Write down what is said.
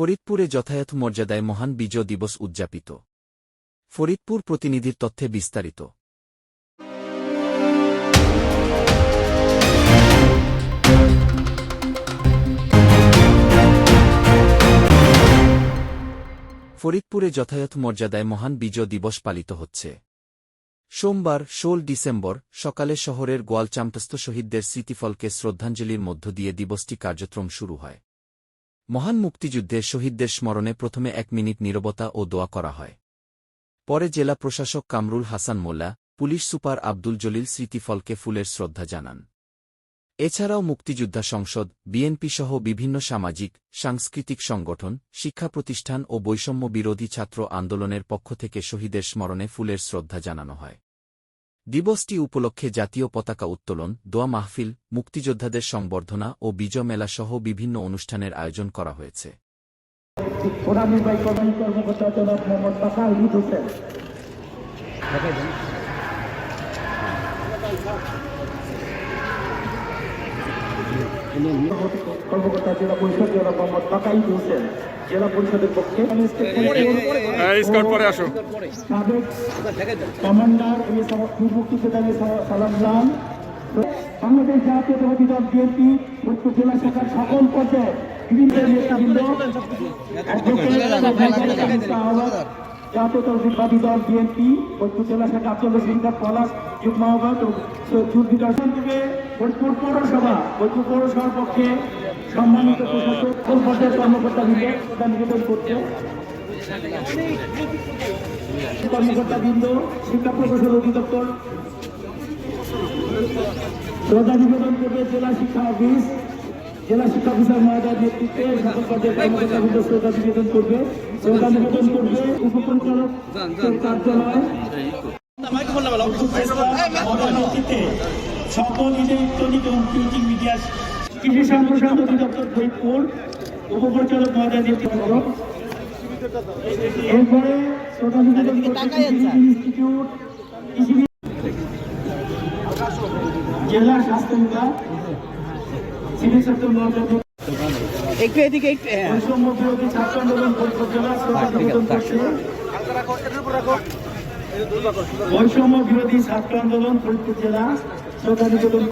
ফরিদপুরে যথাযথ মর্যাদায় মহান বিজয় দিবস উদযাপিত। ফরিদপুর প্রতিনিধির তথ্যে বিস্তারিত। ফরিদপুরে যথাযথ মর্যাদায় মহান বিজয় দিবস পালিত হচ্ছে। সোমবার, ষোল ডিসেম্বর, সকালে শহরের গোয়ালচাম্পস্থ শহীদদের স্মৃতিফলকে শ্রদ্ধাঞ্জলির মধ্য দিয়ে দিবসটি কার্যক্রম শুরু হয়। মহান মুক্তিযুদ্ধে শহীদদের স্মরণে প্রথমে এক মিনিট নীরবতা ও দোয়া করা হয়। পরে জেলা প্রশাসক কামরুল হাসান মোল্লা, পুলিশ সুপার আব্দুল জলিল স্মৃতিফলকে ফুলের শ্রদ্ধা জানান। এছাড়াও মুক্তিযোদ্ধা সংসদ, বিএনপি সহ বিভিন্ন সামাজিক, সাংস্কৃতিক সংগঠন, শিক্ষা প্রতিষ্ঠান ও বৈষম্য বিরোধী ছাত্র আন্দোলনের পক্ষ থেকে শহীদের স্মরণে ফুলের শ্রদ্ধা জানানো হয়। দিবসটি উপলক্ষে জাতীয় পতাকা উত্তোলন, দোয়া মাহফিল, মুক্তিযোদ্ধাদের সংবর্ধনা ও বিজয় মেলা সহ বিভিন্ন অনুষ্ঠানের আয়োজন করা হয়েছে। কর্মকর্তা জনাব মোহাম্মদ তাকা হিদ হোসেন কর্মকর্তা জেলা পরিষদ জনাব মোহাম্মদ হিদ হোসেন জেলা পরিষদের পক্ষে স্কাউট পরে আসো সাবেক কমান্ডার মুক্তিযোদ্ধাকে সা- সালাম জানান বাংলাদেশ জাতীয়তাবাদী দল বিএনপি উত্তর জেলা শাখার সকল পর্যায়ে জাতীয়তাবাদী দল বিএনপি উত্তর জেলা শাখা আব্দুল সিংহ পলাশ যুগ্ম আহ্বায়ক চুরবিকার থেকে ফরিদপুর পৌরসভা, ফরিদপুর পৌরসভার পক্ষে সম্মানিত প্রশাসক পর্যায়ের কর্মকর্তা প্রদান নিবেদন করছে। কর্মকর্তাবৃন্দ, শিক্ষা প্রকৌশল অধিদপ্তর। শ্রদ্ধা নিবেদন করবে জেলা শিক্ষা অফিস। জেলা শিক্ষা অফিসার মহোদয়ের নেতৃত্বে সকল পর্যায়ের কর্মকর্তাবৃন্দ শ্রদ্ধা নিবেদন করবে। শ্রদ্ধা নিবেদন করবে উপপরিচালক কার্যালয়। সকল ইলেকট্রনিক এবং প্রিন্টিং মিডিয়া কৃষি সম্প্রসারণ অধিদপ্তর ফরিদপুর উপপরিচালক নেতৃত্বে এরপরে বৈষম্য বিরোধী ছাত্র আন্দোলন ফরিদপুর জেলা। শ্রদ্ধা নিবেদন